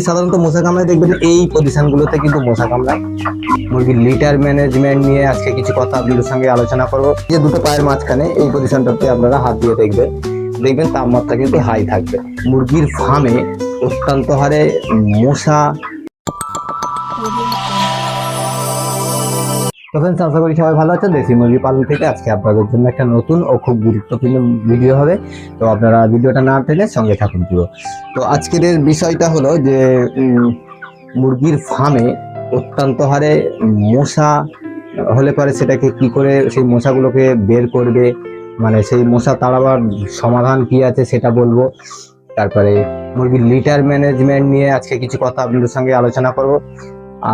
সাধারণত মশা কামড়ায় দেখবেন এই পজিশনগুলোতে কিন্তু মশা কামড়ায়। মুরগির লিটার ম্যানেজমেন্ট নিয়ে আজকে কিছু কথা আপনাদের সঙ্গে আলোচনা করব। যে দুটো পায়ের মাঝখানে এই পজিশনটাতে আপনারা হাত দিয়ে দেখবেন। দেখবেন তাপমাত্রা কিন্তু হাই থাকবে। মুরগির ফার্মে অত্যন্ত হারে মশা তো friends, আশা করি সবাই ভালো আছেন। দেশি মুরগি পালন থেকে আজকে আপনাদের জন্য একটা নতুন ও খুব গুরুত্বপূর্ণ ভিডিও হবে। তো আপনারা ভিডিওটা না টেনে সঙ্গে থাকুন পুরো। তো আজকের বিষয়টা হলো যে মুরগির ফার্মে অত্যন্ত হারে মশা হলে পরে সেটাকে কি করে সেই মশাগুলোকে বের করবে মানে সেই মশা তাড়াবার সমাধান কি আছে সেটা বলব। তারপরে মুরগির লিটার ম্যানেজমেন্ট নিয়ে আজকে কিছু কথা আপনাদের সঙ্গে আলোচনা করব।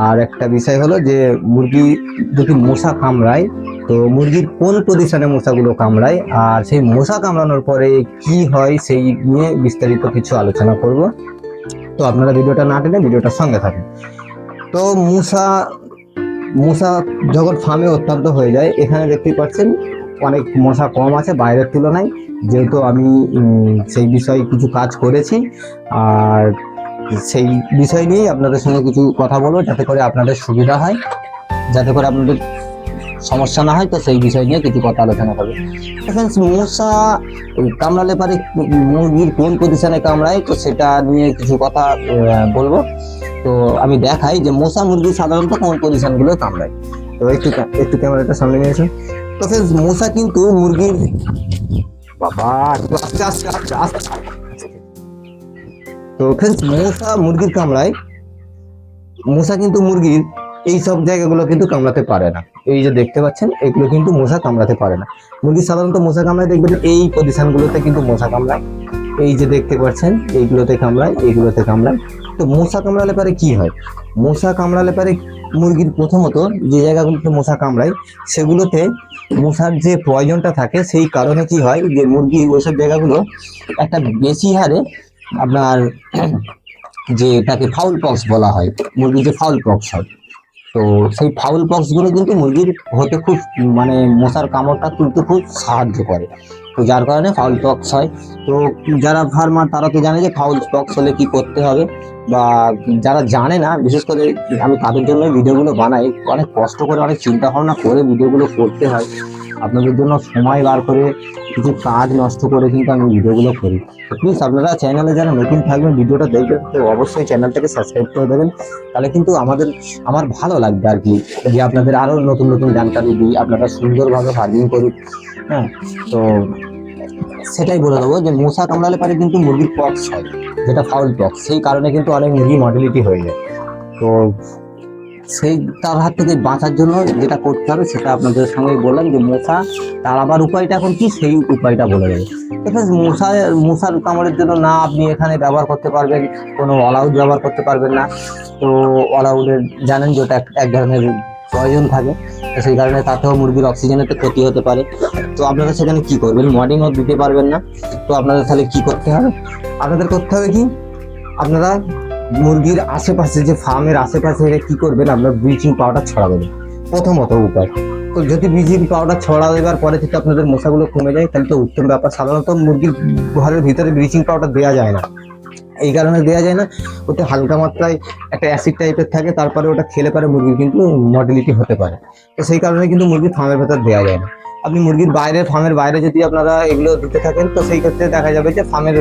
আর একটা বিষয় হলো যে মুরগি যদি মশা কামড়ায়, তো মুরগির কোন পজিশনে মশাগুলো কামড়ায় আর সেই মশা কামড়ানোর পরে কি হয় সেই নিয়ে বিস্তারিত কিছু আলোচনা করব। তো আপনারা ভিডিওটা না টেনে ভিডিওটার সঙ্গে থাকুন। তো মশা মশা যখন ফার্মে অত্যন্ত হয়ে যায়, এখানে দেখতেই পাচ্ছেন অনেক মশা কম আছে বাইরের তুলনায়। যেহেতু আমি সেই বিষয়ে কিছু কাজ করেছি, আর সেই বিষয় নিয়েই আপনাদের সঙ্গে কিছু কথা বলব যাতে করে আপনাদের সুবিধা হয়। যাতে করে আপনাদের সমস্যা না হয় তো সেই বিষয় নিয়ে কিছু কথা আলোচনা করব মশা কামড়ালে পারে মুরগির কোন পজিশনে কামড়ায় তো সেটা নিয়ে কিছু কথা বলব। তো আমি দেখাই যে মশা মুরগি সাধারণত কোন পজিশনগুলো কামড়ায়। তো একটু একটু ক্যামেরাটা সামনে নিয়ে এসো তো friends, মশা কিন্তু মুরগির বাবা আস্তে আস্তে আস্তে আস্তে। তো ফ্রেন্ডস মশা মুরগির কামড়ায়। মশা কিন্তু মুরগির এই সব জায়গাগুলো কিন্তু কামড়াতে পারে না। এই যে দেখতে পাচ্ছেন, এগুলো কিন্তু মশা কামড়াতে পারে না। মুরগি সাধারণত মশা কামড়ায়, দেখবেন এই পজিশনগুলোতে কিন্তু মশা কামড়ায়। এই যে দেখতে পাচ্ছেন, এইগুলোতে কামড়ায় এইগুলোতে কামড়ায়। তো মশা কামড়ালে পারে কি হয়? মশা কামড়ালে পারে মুরগির প্রথমত যে জায়গাগুলোতে মশা কামড়ায়, সেগুলোতে মশার যে প্রয়োজনটা থাকে, সেই কারণে কি হয় যে মুরগি ওইসব জায়গাগুলো একটা বেশি হারে আপনার যে এটাকে ফাউল পক্স বলা হয়, মুরগির যে ফাউল পক্স হয়, তো সেই ফাউল পক্সগুলো কিন্তু মুরগির হতে খুব মানে মশার কামড়টা তুলতে খুব সাহায্য করে। তো যার কারণে ফাউল পক্স হয়। তো যারা ফার্মার তারা তো জানে যে ফাউল পক্স হলে কি করতে হবে, বা যারা জানে না, বিশেষ করে আমি তাদের জন্য ভিডিওগুলো বানাই, অনেক কষ্ট করে, অনেক চিন্তা ভাবনা করে ভিডিওগুলো করতে হয়। আপনাদের জন্য সময় বার করে কিছু কাজ নষ্ট করে কিন্তু আমি ভিডিওগুলো করি। প্লিজ আপনারা চ্যানেলে যারা নতুন থাকবেন, ভিডিওটা দেখবেন, তো অবশ্যই চ্যানেলটাকে সাবস্ক্রাইব করে দেবেন। তাহলে কিন্তু আমাদের, আমার ভালো লাগবে আর কি, যে আপনাদের আরও নতুন নতুন জানকারি দিই, আপনারা সুন্দরভাবে ফার্মিং করুন হ্যাঁ তো সেটাই বলে দেবো যে মশা কামড়ালে পারে কিন্তু মুরগির পক্স হয়, যেটা ফাউল পক্স সেই কারণে কিন্তু অনেক মুরগি মডেলিটি হয়ে যায়। তো সেই তার হাত থেকে বাঁচার জন্য যেটা করতে হবে সেটা আপনাদের সঙ্গে বললাম যে মশা তাড়াবার উপায়টা এখন কি? সেই উপায়টা বলে দেবো। দেখুন মশা, মশার কামড়ের জন্য না আপনি এখানে ব্যবহার করতে পারবেন, কোনো অলাউড ব্যবহার করতে পারবেন না। তো অলাউডের জানেন যে ওটা এক- এক ধরনের প্রয়োজন থাকে। তো সেই কারণে তাতেও মুরগির অক্সিজেনের তো ক্ষতি হতে পারে। তো আপনারা সেখানে কি করবেন? মর্নিংও দিতে পারবেন না। তো আপনাদের তাহলে কি করতে হবে? আপনাদের করতে হবে কি? আপনারা মুরগির আশেপাশে যে ফার্মের আশেপাশে কি করবেন? আপনার ব্লিচিং পাউডার ছড়াবেন। প্রথমত উপায়। তো যদি ব্লিচিং পাউডার ছড়া দেওয়ার পরে থেকে আপনাদের মশাগুলো কমে যায়, তাহলে তো উত্তম ব্যাপার। সাধারণত মুরগির ঘরের ভিতরে ব্লিচিং পাউডার দেওয়া যায় না। এই কারণে দেওয়া যায় না। ওটা হালকা মাত্রায় একটা অ্যাসিড টাইপের থাকে, তারপরে ওটা খেলে পারে মুরগির কিন্তু মর্টিলিটি হতে পারে। তো সেই কারণে কিন্তু মুরগির ফার্মের ভেতর দেওয়া যায় না। আপনি মুরগির বাইরে ফার্মের বাইরে যদি আপনারা এগুলো দিতে থাকেন, তো সেই ক্ষেত্রে দেখা যাবে যে ফার্মের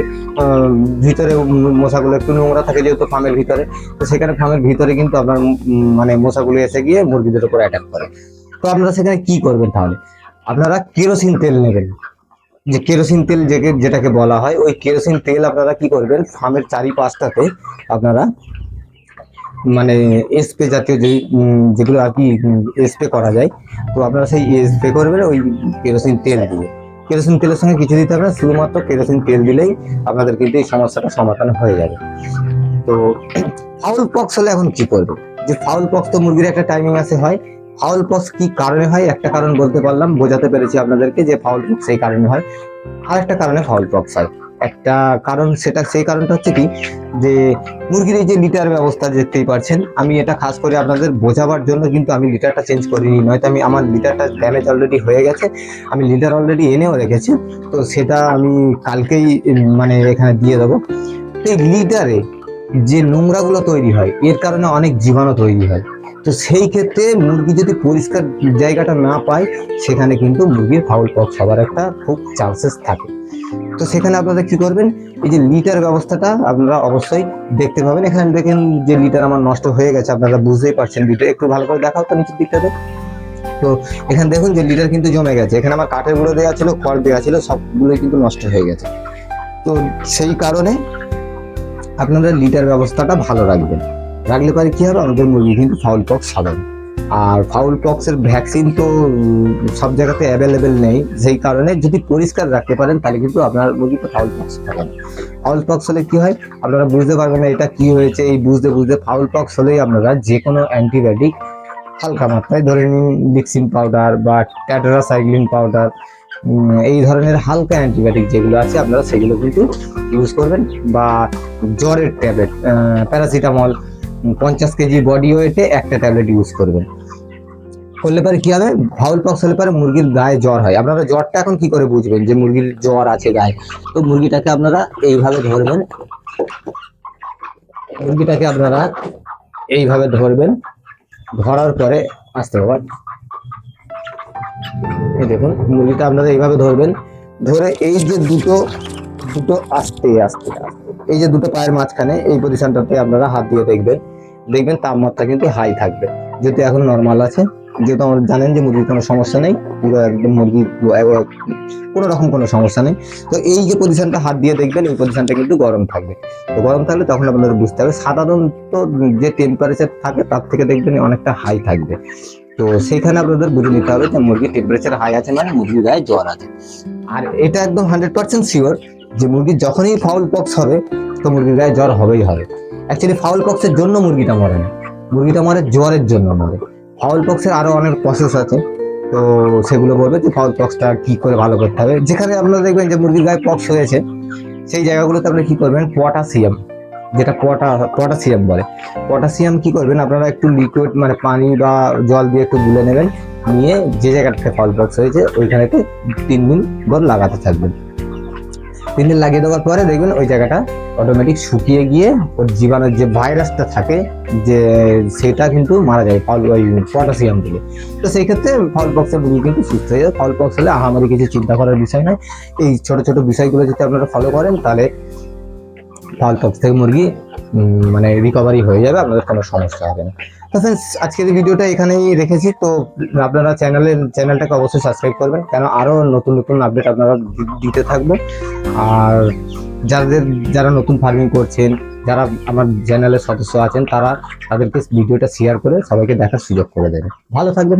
ভিতরে মশাগুলো একটু নোংরা থাকে যেহেতু ফার্মের ভিতরে। তো সেখানে ফার্মের ভিতরে কিন্তু আপনার মানে মশাগুলো এসে গিয়ে মুরগিদের উপর অ্যাটাক করে। তো আপনারা সেখানে কি করবেন তাহলে? আপনারা কেরোসিন তেল নেবেন। যে কেরোসিন তেল যেকে যেটাকে বলা হয়, ওই কেরোসিন তেল আপনারা কি করবেন, ফার্মের চারিপাশটাতে আপনারা মানে স্প্রে জাতীয় যে যেগুলো আর কি স্প্রে করা যায়, তো আপনারা সেই স্প্রে করবেন ওই কেরোসিন তেল দিয়ে। কেরোসিন তেলের সঙ্গে কিছু দিতে হবে না, শুধুমাত্র কেরোসিন তেল দিলেই আপনাদের কিন্তু এই সমস্যাটা সমাধান হয়ে যাবে। তো ফাউল পক্স হলে এখন কি করবে? যে ফাউল পক্স তো মুরগির একটা টাইমিং আছে হয় ফাউল পক্স কি কারণে হয়? একটা কারণ বলতে পারলাম, বোঝাতে পেরেছি আপনাদেরকে যে ফাউল পক্স এই কারণে হয়। আর একটা কারণে ফাউল পক্স হয়। একটা কারণ সেটা, সেই কারণটা হচ্ছে কি, যে মুরগির এই যে লিটার ব্যবস্থা দেখতেই পারছেন, আমি এটা খাস করে আপনাদের বোঝাবার জন্য কিন্তু আমি লিটারটা চেঞ্জ করিনি, নয়তো আমি আমার লিটারটা ড্যামেজ অলরেডি হয়ে গেছে, আমি লিটার অলরেডি এনেও রেখেছি, তো সেটা আমি কালকেই মানে এখানে দিয়ে দেবো। এই লিটারে যে নোংরাগুলো তৈরি হয়, এর কারণে অনেক জীবাণু তৈরি হয়। তো সেই ক্ষেত্রে মুরগি যদি পরিষ্কার জায়গাটা না পায়, সেখানে কিন্তু মুরগির ফাউল পক্স হওয়ার একটা খুব চান্সেস থাকে। তো সেখানে আপনারা কি করবেন, এই যে লিটার ব্যবস্থাটা আপনারা অবশ্যই দেখতে পাবেন। এখানে দেখেন যে লিটার আমার নষ্ট হয়ে গেছে, আপনারা বুঝতেই পারছেন লিটার একটু ভালো করে দেখাও তো নিচের দিকটাতে। তো এখানে দেখুন যে লিটার কিন্তু জমে গেছে। এখানে আমার কাঠের গুঁড়ো দেওয়া ছিল, খড় দেওয়া ছিল, সবগুলোই কিন্তু নষ্ট হয়ে গেছে। তো সেই কারণে আপনারা লিটার ব্যবস্থাটা ভালো রাখবেন। রাখলে পরে কি হবে? আমাদের মুরগি কিন্তু ফাউল পক্স হবে। আর ফাউল পক্সের ভ্যাকসিন তো সব জায়গাতে অ্যাভেলেবেল নেই। সেই কারণে যদি পরিষ্কার রাখতে পারেন, তাহলে কিন্তু আপনার মুরগিতে ফাউল পক্স না ফাউল পক্স হলে কি হয়? আপনারা বুঝতে পারবেন না এটা কি হয়েছে। এই বুঝতে বুঝতে ফাউল পক্স হলেই আপনারা যে কোনো অ্যান্টিবায়োটিক হালকা মাত্রায় ধরে নিন ডিক্সিন পাউডার বা ট্যাটারাসাইক্লিন পাউডার এই ধরনের হালকা অ্যান্টিবায়োটিক যেগুলো আছে, আপনারা সেগুলো কিন্তু ইউজ করবেন। বা জ্বরের ট্যাবলেট প্যারাসিটামল পঞ্চাশ কেজি বডি ওয়েটে একটা ট্যাবলেট ইউজ করবেন। করলে পরে কি হবে? ফাউল পক্স হলে পরে মুরগির গায়ে জ্বর হয়। আপনারা জ্বরটা এখন কি করে বুঝবেন যে মুরগির জ্বর আছে গায়ে? তো মুরগিটাকে আপনারা এইভাবে ধরবেন। মুরগিটাকে আপনারা এইভাবে ধরবেন। ধরার পরে, আসতে হবে এই দেখুন, মুরগিটা আপনারা এইভাবে ধরবেন। ধরে এই যে দুটো দুটো আস্তে আস্তে এই যে দুটো পায়ের মাঝখানে, এই পজিশনটাতে আপনারা হাত দিয়ে দেখবেন। দেখবেন তাপমাত্রা কিন্তু হাই থাকবে। যেহেতু এখন নর্মাল আছে, যেহেতু আমরা জানেন যে মুরগির কোনো সমস্যা নেই একদম মুরগি কোনো রকম কোনো সমস্যা নেই। তো এই যে পজিশনটা হাত দিয়ে দেখবেন, এই পজিশনটা কিন্তু গরম থাকবে। তো গরম থাকলে তখন আপনাদের বুঝতে হবে, সাধারণত যে টেম্পারেচার থাকে, তার থেকে দেখবেন অনেকটা হাই থাকবে। তো সেইখানে আপনাদের বুঝে নিতে হবে যে মুরগির টেম্পারেচার হাই আছে মানে মুরগির গায়ে জ্বর আছে। আর এটা একদম হান্ড্রেড পার্সেন্ট শিওর যে মুরগির যখনই ফাউল পক্স হবে, তো মুরগির গায়ে জ্বর হবেই হবে। অ্যাকচুয়ালি ফাউল পক্সের জন্য মুরগিটা মরে না। মুরগিটা মরে জ্বরের জন্য মরে। ফাউল পক্সের আরও অনেক প্রসেস আছে। তো সেগুলো বলবে যে ফাউল পক্সটা কী করে ভালো করতে হবে। যেখানে আপনারা দেখবেন যে মুরগির গায়ে পক্স হয়েছে, সেই জায়গাগুলোতে আপনি কী করবেন পটাশিয়াম যেটা পটা, পটাশিয়াম বলে। পটাশিয়াম কি করবেন? আপনারা একটু লিকুইড মানে পানি বা জল দিয়ে একটু গুলে নেবেন, নিয়ে যে জায়গাটাতে ফল বক্স হয়েছে, ওইখানেতে তিন দিন ভর লাগাতে থাকবেন। তিন দিন লাগিয়ে দেওয়ার পরে দেখবেন ওই জায়গাটা অটোমেটিক শুকিয়ে গিয়ে ওর জীবাণুর যে ভাইরাসটা থাকে, যে সেটা কিন্তু মারা যায়, ফল ওই পটাশিয়াম দিলে তো সেই ক্ষেত্রে ফল বক্সের মুরগি কিন্তু সুস্থ হয়ে যায়। ফল বক্স হলে আহামারি কিছু চিন্তা করার বিষয় নয়। এই ছোট ছোট বিষয়গুলো যদি আপনারা ফলো করেন, তাহলে বক্স থেকে মুরগি মানে রিকভারি হয়ে যাবে, আপনাদের কোনো সমস্যা হবে না। তো ফ্রেন্ডস আজকের ভিডিওটা এখানেই রেখেছি। তো আপনারা চ্যানেলের চ্যানেলটাকে অবশ্যই সাবস্ক্রাইব করবেন, কেন আরও নতুন নতুন আপডেট আপনারা দিতে থাকব। আর যাদের, যারা নতুন ফার্মিং করছেন, যারা আমার চ্যানেলের সদস্য আছেন, তারা তাদেরকে ভিডিওটা শেয়ার করে সবাইকে দেখার সুযোগ করে দেবে ভালো থাকবেন।